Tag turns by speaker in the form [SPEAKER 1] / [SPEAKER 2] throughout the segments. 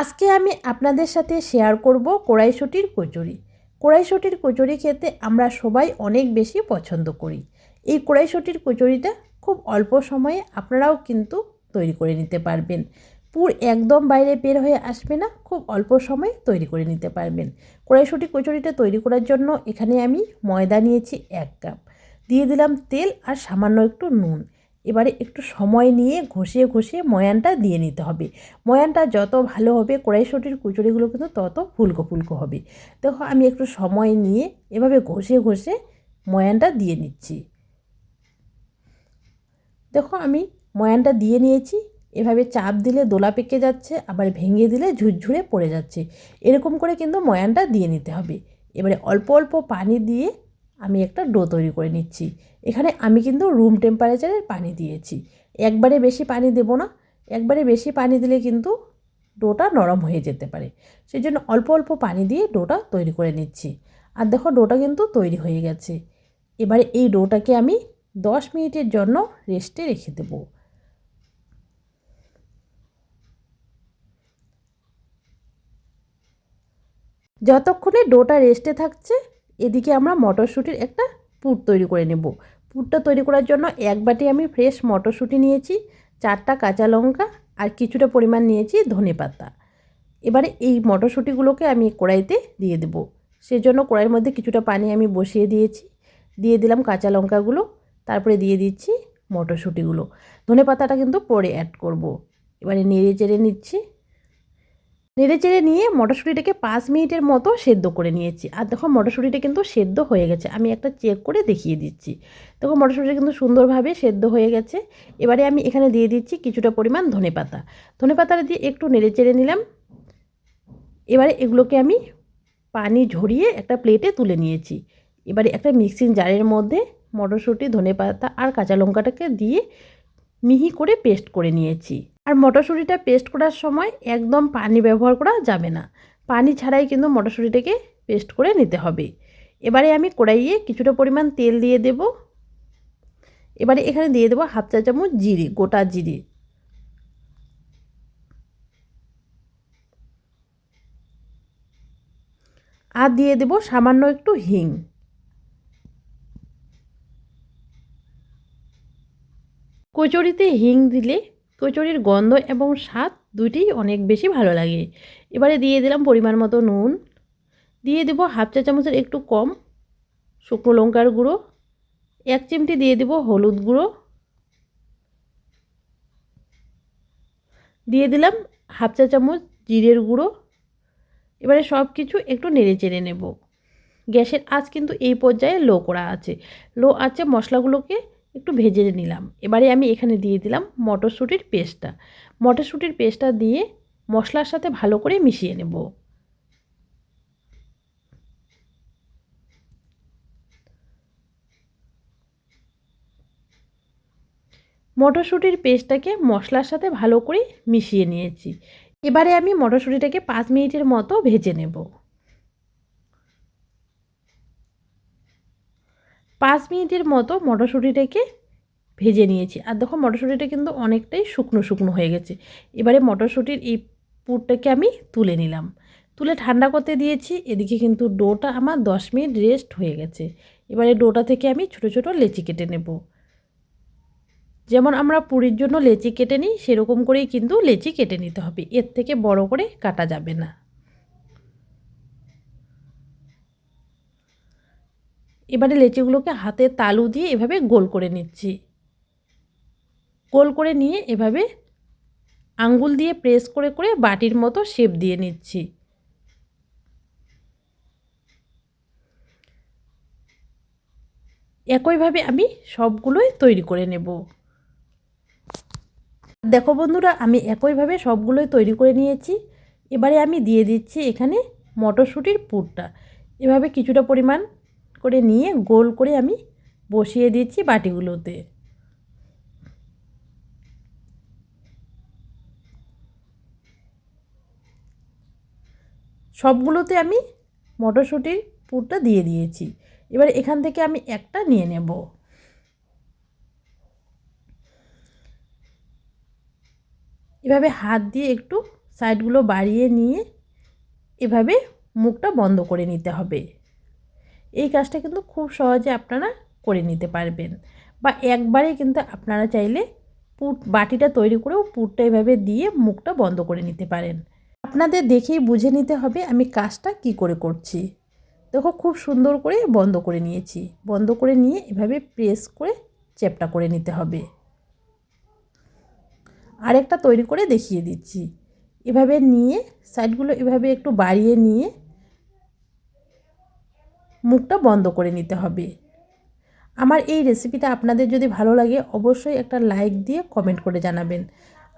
[SPEAKER 1] আজকে আমি আপনাদের সাথে শেয়ার করব কড়াইশুটির কচুরি। কড়াইশুটির কচুরি খেতে আমরা সবাই অনেক বেশি পছন্দ করি। এই কড়াইশুটির কচুরিটা খুব অল্প সময়ে আপনারাও কিন্তু তৈরি করে নিতে পারবেন। পুর একদম বাইরে বের হয়ে আসবে না, খুব অল্প সময়ে তৈরি করে নিতে পারবেন। কড়াইশুটি কচুরিটা তৈরি করার জন্য এখানে আমি ময়দা নিয়েছি এক কাপ। দিয়ে দিলাম তেল আর সামান্য একটু নুন। এবারে একটু সময় নিয়ে ঘষিয়ে ঘষিয়ে ময়ানটা দিয়ে নিতে হবে। ময়ানটা যত ভালো হবে কড়াইশুটির কুচুরিগুলো কিন্তু তত ফুলকো ফুলকো হবে। দেখো আমি একটু সময় নিয়ে এভাবে ঘষে ঘষে ময়ানটা দিয়ে নিচ্ছি। দেখো আমি ময়ানটা দিয়ে নিয়েছি। এভাবে চাপ দিলে দোলা পেকে যাচ্ছে, আবার ভেঙে দিলে ঝুরঝুরে পড়ে যাচ্ছে। এরকম করে কিন্তু ময়ানটা দিয়ে নিতে হবে। এবারে অল্প অল্প পানি দিয়ে আমি একটা ডো তৈরি করে নিচ্ছি। এখানে আমি কিন্তু রুম টেম্পারেচারের পানি দিয়েছি। একবারে বেশি পানি দেব না, একবারে বেশি পানি দিলে কিন্তু ডোটা নরম হয়ে যেতে পারে। সেই জন্য অল্প অল্প পানি দিয়ে ডোটা তৈরি করে নিচ্ছি। আর দেখো ডোটা কিন্তু তৈরি হয়ে গেছে। এবারে এই ডোটাকে আমি দশ মিনিটের জন্য রেস্টে রেখে দেব। যতক্ষণে ডোটা রেস্টে থাকছে এদিকে আমরা মটরশুঁটির একটা পুর তৈরি করে নেব। পুরটা তৈরি করার জন্য এক বাটি আমি ফ্রেশ মটরশুঁটি নিয়েছি, চারটা কাঁচা লঙ্কা আর কিছুটা পরিমাণ নিয়েছি ধনে পাতা। এবারে এই মটরশুঁটিগুলোকে আমি কড়াইতে দিয়ে দেব। সেজন্য কড়াইয়ের মধ্যে কিছুটা পানি আমি বসিয়ে দিয়েছি। দিয়ে দিলাম কাঁচা লঙ্কাগুলো, তারপরে দিয়ে দিচ্ছি মটরশুঁটিগুলো। ধনে পাতাটা কিন্তু পরে অ্যাড করব। এবারে নেড়ে চেড়ে নিচ্ছি। নেড়ে চেড়ে নিয়ে মটরশুঁটিটাকে পাঁচ মিনিটের মতো সেদ্ধ করে নিয়েছি। আর দেখো মটরশুঁটিটা কিন্তু সেদ্ধ হয়ে গেছে। আমি একটা চেক করে দেখিয়ে দিচ্ছি। দেখো মটরশুঁটিটা কিন্তু সুন্দরভাবে সেদ্ধ হয়ে গেছে। এবারে আমি এখানে দিয়ে দিচ্ছি কিছুটা পরিমাণ ধনে পাতা। ধনে পাতাটা দিয়ে একটু নেড়ে চেড়ে নিলাম। এবারে এগুলোকে আমি পানি ঝরিয়ে একটা প্লেটে তুলে নিয়েছি। এবারে একটা মিক্সিং জারের মধ্যে মটরশুঁটি, ধনে পাতা আর কাঁচা লঙ্কাটাকে দিয়ে মিহি করে পেস্ট করে নিয়েছি। আর মটরশুঁটিটা পেস্ট করার সময় একদম পানি ব্যবহার করা যাবে না। পানি ছাড়াই কিন্তু মটরশুঁটিটাকে পেস্ট করে নিতে হবে। এবারে আমি কড়াইয়ে কিছুটা পরিমাণ তেল দিয়ে দেব। এবারে এখানে দিয়ে দেবো হাফ চা চামচ জিরে, গোটা জিরে। আর দিয়ে দেব সামান্য একটু হিং। কচুরিতে হিং দিলে কচুরির গন্ধ এবং স্বাদ দুইটিই অনেক বেশি ভালো লাগে। এবারে দিয়ে দিলাম পরিমাণ মতো নুন। দিয়ে দেবো হাফ চা চামচের একটু কম শুকনো লঙ্কার গুঁড়ো। এক চিমটি দিয়ে দেবো হলুদ গুঁড়ো। দিয়ে দিলাম হাফ চা চামচ জিরের গুঁড়ো। এবারে সব কিছু একটু নেড়ে চেড়ে নেব। গ্যাসের আঁচ কিন্তু এই পর্যায়ে লো করা আছে। লো আছে মশলাগুলোকে একটু ভেজে নিলাম। এবারে আমি এখানে দিয়ে দিলাম মটরশুঁটির পেস্টটা। মটরশুঁটির পেস্টটা দিয়ে মশলার সাথে ভালো করে মিশিয়ে নেব। মটরশুঁটির পেস্টটাকে মশলার সাথে ভালো করে মিশিয়ে নিয়েছি। এবারে আমি মটরশুঁটিটাকে পাঁচ মিনিটের মতো ভেজে নেব। পাঁচ মিনিটের মতো মটরশুঁটিটাকে ভেজে নিয়েছি। আর দেখো, মটরশুঁটিটা কিন্তু অনেকটাই শুকনো শুকনো হয়ে গেছে। এবারে মটরশুঁটির এই পুরটাকে আমি তুলে নিলাম। তুলে ঠান্ডা করতে দিয়েছি। এদিকে কিন্তু ডোটা আমার দশ মিনিট রেস্ট হয়ে গেছে। এবারে ডোটা থেকে আমি ছোট ছোট লেচি কেটে নেব। যেমন আমরা পুরীর জন্য লেচি কেটে নিই, সেরকম করেই কিন্তু লেচি কেটে নিতে হবে। এর থেকে বড় করে কাটা যাবে না। এবারে লেচিগুলোকে হাতে তালু দিয়ে এভাবে গোল করে নিচ্ছি। গোল করে নিয়ে এভাবে আঙ্গুল দিয়ে প্রেস করে করে বাটির মতো শেপ দিয়ে নিচ্ছি। একইভাবে আমি সবগুলোই তৈরি করে নেব। দেখো বন্ধুরা, আমি একইভাবে সবগুলোই তৈরি করে নিয়েছি। এবারে আমি দিয়ে দিচ্ছি এখানে মটরশুঁটির পুরটা। এভাবে কিছুটা পরিমাণ করে নিয়ে গোল করে আমি বসিয়ে দিচ্ছি বাটিগুলোতে। সবগুলোতে আমি মটরশুঁটির পুরটা দিয়ে দিয়েছি। এবার এখান থেকে আমি একটা নিয়ে নেব। এভাবে হাত দিয়ে একটু সাইডগুলো বাড়িয়ে নিয়ে এভাবে মুখটা বন্ধ করে নিতে হবে। এই কাজটা কিন্তু খুব সহজে আপনারা করে নিতে পারবেন। বা একবারে কিন্তু আপনারা চাইলে পুট, বাটিটা তৈরি করেও পুটটা এভাবে দিয়ে মুখটা বন্ধ করে নিতে পারেন। আপনাদের দেখেই বুঝে নিতে হবে আমি কাজটা কি করে করছি। দেখো খুব সুন্দর করে বন্ধ করে নিয়েছি। বন্ধ করে নিয়ে এভাবে প্রেস করে চেপটা করে নিতে হবে। আরেকটা তৈরি করে দেখিয়ে দিচ্ছি। এভাবে নিয়ে সাইডগুলো এভাবে একটু বাড়িয়ে নিয়ে মুখটা বন্ধ করে নিতে হবে। আমার এই রেসিপিটা আপনাদের যদি ভালো লাগে, অবশ্যই একটা লাইক দিয়ে কমেন্ট করে জানাবেন।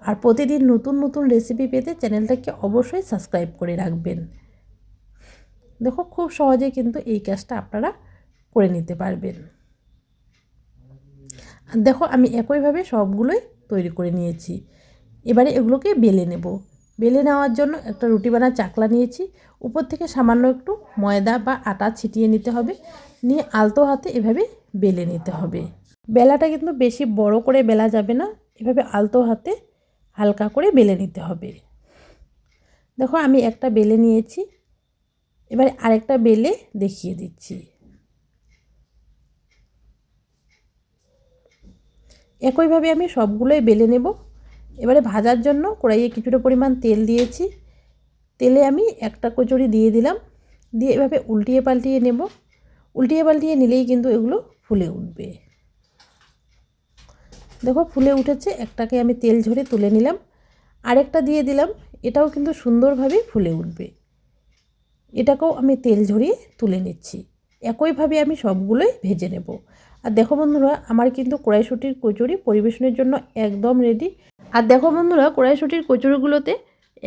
[SPEAKER 1] আর প্রতিদিন নতুন নতুন রেসিপি পেতে চ্যানেলটাকে অবশ্যই সাবস্ক্রাইব করে রাখবেন। দেখো, খুব সহজে কিন্তু এই কাজটা আপনারা করে নিতে পারবেন। আর দেখো, আমি একইভাবে সবগুলোই তৈরি করে নিয়েছি। এবারে এগুলোকে বেলে নেব। বেলে নেওয়ার জন্য একটা রুটি বানা চাকলা নিয়েছি। উপর থেকে সামান্য একটু ময়দা বা আটা ছিটিয়ে নিতে হবে। নিয়ে আলতো হাতে এভাবে বেলে নিতে হবে। বেলাটা কিন্তু বেশি বড় করে বেলা যাবে না। এভাবে আলতো হাতে হালকা করে বেলে নিতে হবে। দেখো আমি একটা বেলে নিয়েছি। এবারে আরেকটা বেলে দেখিয়ে দিচ্ছি। একইভাবে আমি সবগুলোই বেলে নেব। এবারে ভাজার জন্য কড়াইয়ে কিছুটা পরিমাণ তেল দিয়েছি। তেলে আমি একটা কচুরি দিয়ে দিলাম। দিয়ে এভাবে উল্টিয়ে পাল্টিয়ে নেব। উল্টিয়ে পাল্টিয়ে নিলেই কিন্তু এগুলো ফুলে উঠবে। দেখো ফুলে উঠেছে, একটাকে আমি তেল ঝরে তুলে নিলাম। আরেকটা দিয়ে দিলাম, এটাও কিন্তু সুন্দরভাবে ফুলে উঠবে। এটাকেও আমি তেল ঝরিয়ে তুলে নিচ্ছি। একইভাবে আমি সবগুলোই ভেজে নেব। আর দেখো বন্ধুরা, আমার কিন্তু কড়াইশুটির কচুরি পরিবেশনের জন্য একদম রেডি আর দেখো বন্ধুরা কড়াইশুটির কচুরিগুলোতে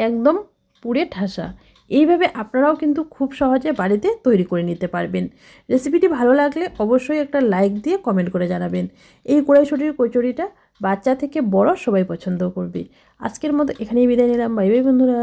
[SPEAKER 1] একদম পুড়ে ঠাসা। এইভাবে আপনারাও কিন্তু খুব সহজে বাড়িতে তৈরি করে নিতে পারবেন। রেসিপিটি ভালো লাগলে অবশ্যই একটা লাইক দিয়ে কমেন্ট করে জানাবেন। এই কড়াইশুটির কচুরিটা বাচ্চা থেকে বড় সবাই পছন্দ করবে। আজকের মতো এখানেই বিদায় নিলাম। বাই বাই বন্ধুরা।